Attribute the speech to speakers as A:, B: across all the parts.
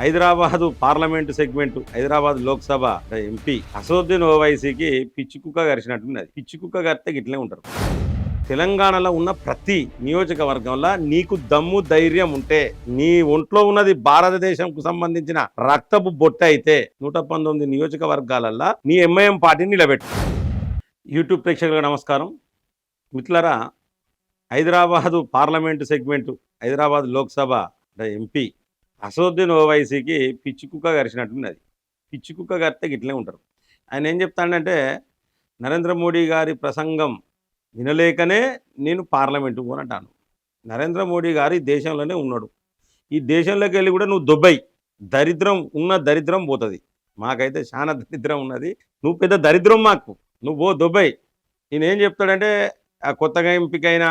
A: Hyderabad parliament segment Hyderabad Lok Sabha MP Asaduddin ఓవైసీకి పిచ్చి కుక్క గరిచినట్టున్నది. పిచ్చి కుక్క గరితే గిట్లే ఉంటారు. తెలంగాణలో ఉన్న ప్రతి నియోజకవర్గంలో నీకు దమ్ము ధైర్యం ఉంటే నీ ఒంట్లో ఉన్నది భారతదేశంకు సంబంధించిన రక్తపు బొట్ట అయితే నూట పంతొమ్మిది నియోజకవర్గాలల్లో నీ ఎంఐఎం పార్టీని నిలబెట్టు. యూట్యూబ్ ప్రేక్షకులకు నమస్కారం. మిత్రులరా Hyderabad parliament segment Hyderabad Lok Sabha MP Asaduddin ఓవైసీకి పిచ్చి కుక్క గరిచినట్టున్నది పిచ్చి కుక్క గరితే గిట్లే ఉంటారు. ఆయన ఏం చెప్తాడంటే నరేంద్ర మోడీ గారి ప్రసంగం వినలేకనే నేను పార్లమెంటు పోనంటాను నరేంద్ర మోడీ గారు ఈ దేశంలోనే ఉన్నాడు. ఈ దేశంలోకి వెళ్ళి కూడా నువ్వు దుబాయ్ దరిద్రం ఉన్న దరిద్రం పోతుంది. మాకైతే చాలా దరిద్రం ఉన్నది. నువ్వు పెద్ద దరిద్రం మాకు. నువ్వు పో దుబాయ్ నేనేం చెప్తాడంటే కొత్తగా ఎంపికైన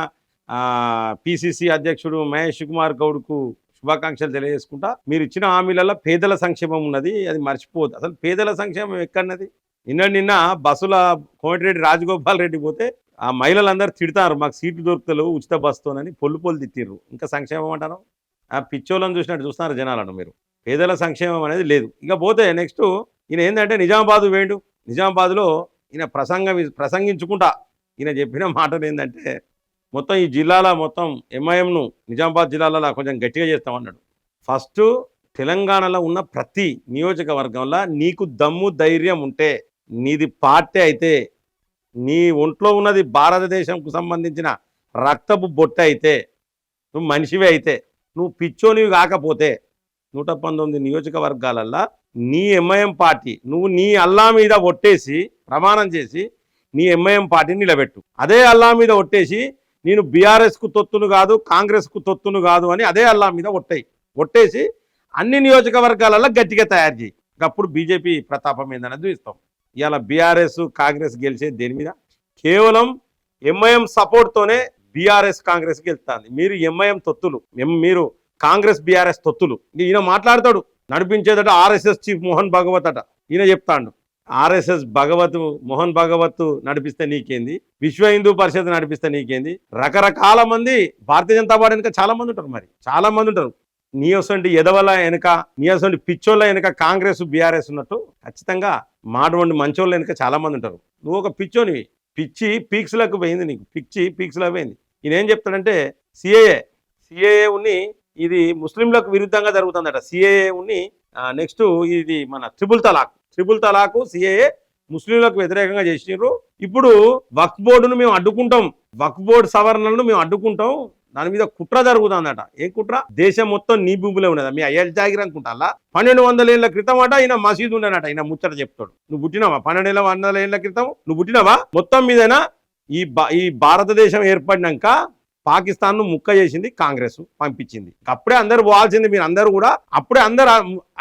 A: పిసిసి అధ్యక్షుడు మహేష్ కుమార్ గౌడ్కు శుభాకాంక్షలు తెలియజేసుకుంటా. మీరు ఇచ్చిన హామీలలో పేదల సంక్షేమం ఉన్నది అది మర్చిపోదు అసలు పేదల సంక్షేమం ఎక్కడన్నది? నిన్న నిన్న బస్సుల కోమటిరెడ్డి రాజగోపాల్ రెడ్డి పోతే ఆ మహిళలందరూ తిడతారు మాకు సీట్లు దొరుకుతలేవు ఉచిత బస్తోనని పొల్లు పొల్లు తిట్టిర్రు. ఇంకా సంక్షేమం అంటారు? ఆ పిచ్చోళ్ళని చూసినట్టు చూస్తున్నారు జనాలను మీరు. పేదల సంక్షేమం అనేది లేదు. ఇక పోతే నెక్స్ట్ ఈయన ఏంటంటే నిజామాబాద్ వేయండు నిజామాబాద్లో ఈయన ప్రసంగం ప్రసంగించుకుంటా. ఈయన చెప్పిన మాటలు ఏంటంటే మొత్తం ఈ జిల్లాలో మొత్తం ఎంఐఎంను నిజామాబాద్ జిల్లాలో కొంచెం గట్టిగా చేస్తామన్నాడు. ఫస్ట్ తెలంగాణలో ఉన్న ప్రతి నియోజకవర్గంలో నీకు దమ్ము ధైర్యం ఉంటే నీది పార్టీ అయితే నీ ఒంట్లో ఉన్నది భారతదేశంకు సంబంధించిన రక్తపు బొట్ట అయితే నువ్వు మనిషివి అయితే నువ్వు పిచ్చోనివి కాకపోతే నూట పంతొమ్మిది నియోజకవర్గాలల్లో నీ ఎంఐఎం పార్టీ నువ్వు నీ అల్లా మీద ఒట్టేసి ప్రమాణం చేసి నీ ఎంఐఎం పార్టీని నిలబెట్టు. అదే అల్లా మీద ఒట్టేసి నేను బీఆర్ఎస్కు తొత్తును కాదు కాంగ్రెస్కు తొత్తును కాదు అని అదే అల్లా మీద ఒట్టాయి. ఒట్టేసి అన్ని నియోజకవర్గాలలో గట్టిగా తయారు చేయి. అప్పుడు బీజేపీ ప్రతాపం ఏందనేది చూస్తాం ఇవాళ బీఆర్ఎస్ కాంగ్రెస్ గెలిచే దేని మీద? కేవలం ఎంఐఎం సపోర్ట్తోనే బీఆర్ఎస్ కాంగ్రెస్ గెలుస్తుంది. మీరు ఎంఐఎం తొత్తులు ఎం- మీరు కాంగ్రెస్ బీఆర్ఎస్ తొత్తులు. ఈయన మాట్లాడతాడు. నడిపించేదట ఆర్ఎస్ఎస్ చీఫ్ మోహన్ భగవత్ అట. ఈయన చెప్తాడు. ఆర్ఎస్ఎస్ భగవత్ మోహన్ భగవత్ నడిపిస్తే నీకేంది? విశ్వ హిందూ పరిషత్ నడిపిస్తే నీకేంది? రకరకాల మంది భారతీయ జనతా పార్టీ వెనుక చాలా మంది ఉంటారు మరి. చాలా మంది ఉంటారు. నీ ఎదవల వెనుక నీ పిచ్చోళ్ళ వెనుక కాంగ్రెస్ బీఆర్ఎస్ ఉన్నట్టు ఖచ్చితంగా మాటువంటి మంచోళ్ళ వెనుక చాలా మంది ఉంటారు. నువ్వు ఒక పిచ్చోనివి. పిచ్చి పీక్స్లకు పోయింది నీకు. పిచ్చి పీక్స్లో పోయింది. ఈయనేం చెప్తాడంటే సిఏఏ సిఏఏ ఉన్ని ఇది ముస్లింలకు విరుద్ధంగా జరుగుతుందట. సిఏఏ ఉన్ని నెక్స్ట్ ఇది మన triple talaq. Triple talaq CAA ముస్లింలకు వ్యతిరేకంగా చేసినారు ఇప్పుడు వక్ఫ్ బోర్డును మేము అడ్డుకుంటాం. వక్ఫ్ బోర్డు సవరణలను మేము అడ్డుకుంటాం. దాని మీద కుట్ర జరుగుతుందట. ఏం కుట్ర? దేశం మొత్తం నీ భూమిలో ఉన్నదా? మీ అయ్యల్ జాగిర్ అనుకుంటా పన్నెండు వందల ఏళ్ళ క్రితం అట ఈయన మసీదు ఉండనట. ఈయన ముచ్చట చెప్తాడు. నువ్వు పుట్టినావా? పన్నెండు వందల ఏళ్ళ క్రితం నువ్వు పుట్టినావా? మొత్తం మీదైనా ఈ ఈ భారతదేశం ఏర్పడినాక పాకిస్తాన్ను ముక్క చేసింది కాంగ్రెస్ పంపించింది. అప్పుడే అందరు పోవాల్సింది మీరు అందరూ కూడా అప్పుడే అందరు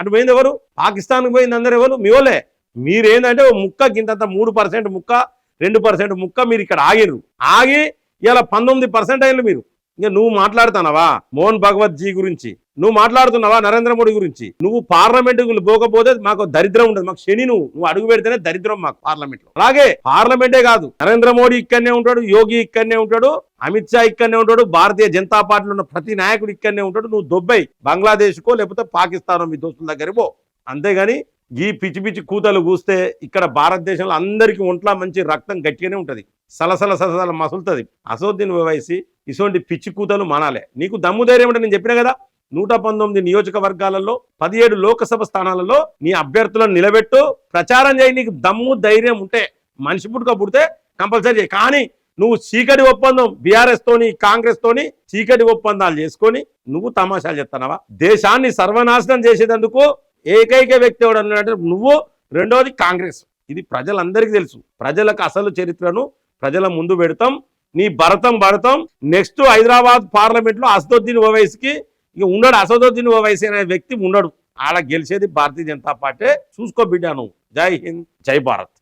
A: అటు పోయింది ఎవరు? పాకిస్తాన్కి పోయింది అందరు ఎవరు? మీ వాళ్ళే. మీరేందంటే ఓ ముక్క కింద మూడు పర్సెంట్ ముక్క రెండు పర్సెంట్ ముక్క మీరు ఇక్కడ ఆగిర్రు. ఆగి ఇలా పంతొమ్మిది పర్సెంట్ అయ్యారు మీరు. ఇంకా నువ్వు మాట్లాడుతున్నావా? మోహన్ భగవత్ జీ గురించి. నువ్వు మాట్లాడుతున్నావా నరేంద్ర మోడీ గురించి? నువ్వు పార్లమెంట్ పోకపోతే మాకు దరిద్రం ఉండదు. మాకు శని నువ్వు. నువ్వు అడుగు పెడితేనే దరిద్రం మాకు పార్లమెంట్లో అలాగే పార్లమెంటే కాదు. నరేంద్ర మోడీ ఇక్కడనే ఉంటాడు యోగి ఇక్కడనే ఉంటాడు అమిత్ షా ఇక్కడనే ఉంటాడు భారతీయ జనతా పార్టీలో ఉన్న ప్రతి నాయకుడు ఇక్కడనే ఉంటాడు. నువ్వు దుబాయ్ బంగ్లాదేశ్కో లేకపోతే పాకిస్తాన్ మీ దోస్తుల దగ్గర పో. అంతేగాని ఈ పిచ్చి పిచ్చి కూతలు కూస్తే ఇక్కడ భారతదేశంలో అందరికీ ఒంట్లో మంచి రక్తం గట్టిగానే ఉంటుంది. సలసల సలసల మసులుతుంది. అసోద్దీన్ ఓవైసీ ఇటువంటి పిచ్చి కూతలు మానాలే. నీకు దమ్ము ధైర్యం అంటే నేను చెప్పిన కదా? నూట పంతొమ్మిది నియోజకవర్గాలలో పదిహేడు లోకసభ స్థానాలలో నీ అభ్యర్థులను నిలబెట్టు ప్రచారం చేయి నీకు దమ్ము ధైర్యం ఉంటే మనిషి పుట్టుక పుడితే కంపల్సరీ చేయి. కానీ నువ్వు చీకటి ఒప్పందం బీఆర్ఎస్ తోని కాంగ్రెస్ తోని చీకటి ఒప్పందాలు చేసుకొని నువ్వు తమాషాలు చెప్తున్నావా దేశాన్ని సర్వనాశనం చేసేటందుకు ఏకైక వ్యక్తి ఎవడు అన్నాడంటే నువ్వు రెండోది కాంగ్రెస్. ఇది ప్రజలందరికీ తెలుసు. ప్రజలకు అసలు చరిత్రను ప్రజల ముందు పెడతాం. నీ భరతం భరతం. నెక్స్ట్ హైదరాబాద్ పార్లమెంట్లో అసదుద్దీన్ ఓవైసీకి ఇక ఉండడు అసదుద్దీన్ ఓవైసీ అనే వ్యక్తి ఉండడు. ఆడ గెలిచేది భారతీయ జనతా పార్టీ. చూసుకో బిడ్డా నువ్వు. జై హింద్ జై భారత్.